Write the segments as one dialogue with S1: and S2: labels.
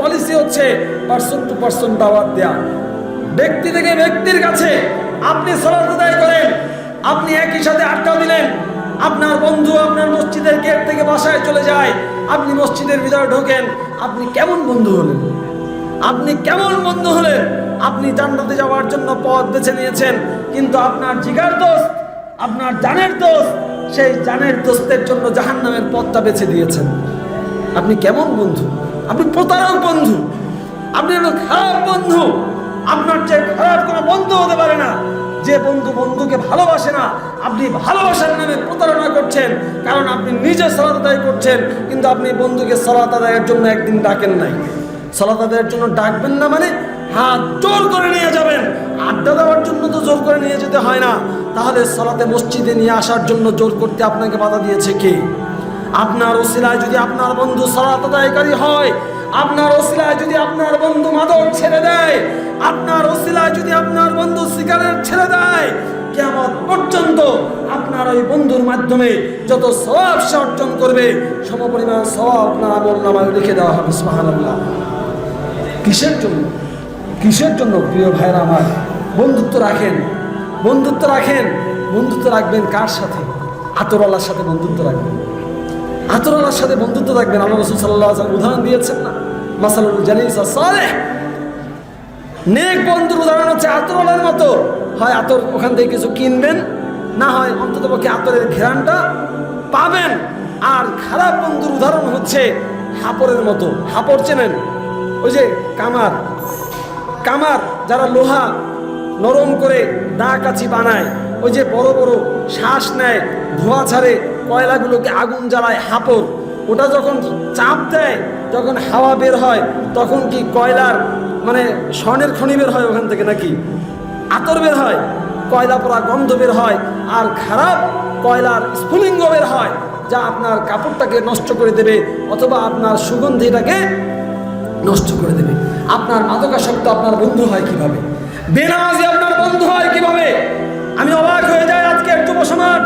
S1: Policy হচ্ছে person to person দাওয়াত দেয়া। ব্যক্তি থেকে ব্যক্তির কাছে আপনি সলাত আদায় করেন, আপনি একই সাথে আটকা দিলেন, আপনার বন্ধু আপনার মসজিদের গেট থেকে বাসায় চলে যায়, আপনি মসজিদের ভিতরে ঢোকেন, আপনি কেমন বন্ধু হলেন? আপনি কেমন বন্ধু হলেন? আপনি জান্নাতে যাওয়ার জন্য পথ বেছে নিয়েছেন, কিন্তু আপনার জিগার দোষ আপনার জানের দোষ সেই জানের দোস্তের জন্য জাহান্নামের পথটা বেছে দিয়েছেন। আপনি কেমন বন্ধু? আপনি প্রতারক বন্ধু। আপনি হলো খারাপ বন্ধু। আপনার চেয়ে খারাপ কোনো বন্ধু হতে পারে না। যে বন্ধু বন্ধুকে ভালোবাসে না, আপনি ভালোবাসার নামে প্রতারণা করছেন। কারণ আপনি নিজে সলাত আদায় করছেন, কিন্তু আপনি বন্ধুকে সলাত আদায়ের জন্য একদিন ডাকেন নাই। সলাত আদায়ের জন্য ডাকবেন না মানে হাত জোর করে নিয়ে যাবেন। আড্ডা দেওয়ার জন্য তো জোর করে নিয়ে যেতে হয় না। তাহলে সলাতে মসজিদে নিয়ে আসার জন্য জোর করতে আপনাকে বাধা দিয়েছে কে? আপনার ওসিলায় যদি আপনার বন্ধু সলাত আদায়কারী হয়, আপনার ওসিলায় যদি আপনার বন্ধু মাদক ছেড়ে দেয়, আপনার ওসিলায় যদি আপনার বন্ধু সিগারেট ছেড়ে দেয় কেমন পর্যন্ত আপনার ওই বন্ধুর মাধ্যমে যত সবাব সে অর্জন করবে, সমপরিমাণ সবাব আপনার আমল নামায় লিখে দেওয়া হবে, সুবহানাল্লাহ। কিসের জন্য? কিসের জন্য, প্রিয় ভাইরা আমার? বন্ধুত্ব রাখেন। বন্ধুত্ব রাখেন। বন্ধুত্ব রাখবেন কার সাথে? আতরওয়ালার সাথে বন্ধুত্ব রাখবেন। আতরওয়ালার সাথে বন্ধুত্ব রাখবেন। আল্লাহ রসুল সাল্লাহ সাল্লাম উদাহরণ দিয়েছেন না? মাসালুল জালিস সালেহ। নেক বন্ধুর উদাহরণ হচ্ছে আতরওয়ালার মতো। হয় আতর ওখান থেকে কিছু কিনবেন, না হয় অন্তত পক্ষে আতরের ঘেরানটা পাবেন। আর খারাপ বন্ধুর উদাহরণ হচ্ছে হাপড়ের মতো। হাপড় চেনেন? ওই যে কামার। কামার, যারা লোহা নরম করে দা কাছি বানায়, ওই যে বড় বড় শ্বাস নেয়, ধোঁয়া ছাড়ে কয়লাগুলোকে আগুন জ্বালায়, হাপড়। ওটা যখন চাপ দেয়, যখন হাওয়া বের হয়, তখন কি কয়লার মানে স্বর্ণের খনি বের হয় ওখান থেকে নাকি? আতর বের হয়, কয়লা পোড়া গন্ধ বের হয়, আর খারাপ কয়লার স্ফুলিঙ্গ বের হয়, যা আপনার কাপড়টাকে নষ্ট করে দেবে, অথবা আপনার সুগন্ধিটাকে নষ্ট করে দেবে। আপনার মাদকাসক্ত আপনার বন্ধু হয় কীভাবে? বেনামাজি আপনার বন্ধু হয় কীভাবে? আমি অবাক হয়ে যাই আজকে যুব সমাজ।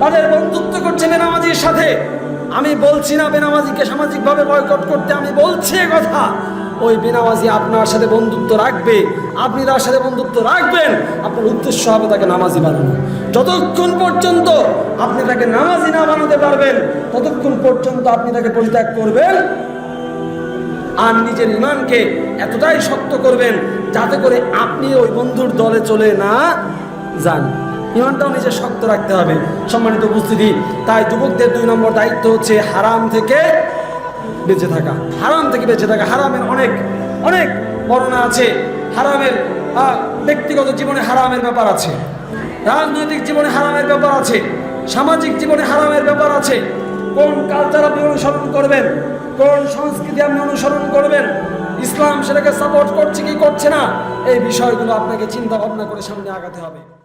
S1: তাদের বন্ধুত্ব করছে বেনামাজির সাথে। আমি বলছি না বেনামাজিকে সামাজিকভাবে বয়কট করতে, আমি বলছি কথা। ওই বেনামাজি আপনার সাথে বন্ধুত্ব রাখবে, আপনি তার সাথে বন্ধুত্ব রাখবেন, আপনার উদ্দেশ্য হবে তাকে নামাজি বানানো। যতক্ষণ পর্যন্ত আপনি তাকে নামাজি না বানাতে পারবেন, ততক্ষণ পর্যন্ত আপনি তাকে পরিত্যাগ করবেন আর নিজের ইমানকে এতটাই শক্ত করবেন যাতে করে আপনি ওই বন্ধুর দলে চলে না যান। ইমানটাও নিজে শক্ত রাখতে হবে। সম্মানিত উপস্থিতি, তাই যুবকদের দুই নম্বর দায়িত্ব হচ্ছে হারাম থেকে বেঁচে থাকা। হারাম থেকে বেঁচে থাকা, হারামের অনেক অনেক বর্ণনা আছে। হারামের ব্যক্তিগত জীবনে হারামের ব্যাপার আছে। রাজনৈতিক জীবনে হারামের ব্যাপার আছে। সামাজিক জীবনে হারামের ব্যাপার আছে। কোন কালচার আপনি অনুসরণ করবেন? কোন সংস্কৃতি আপনি অনুসরণ করবেন? ইসলাম সেটাকে সাপোর্ট করছে কি করছে না? এই বিষয়গুলো আপনাকে চিন্তা ভাবনা করে সামনে আগাতে হবে।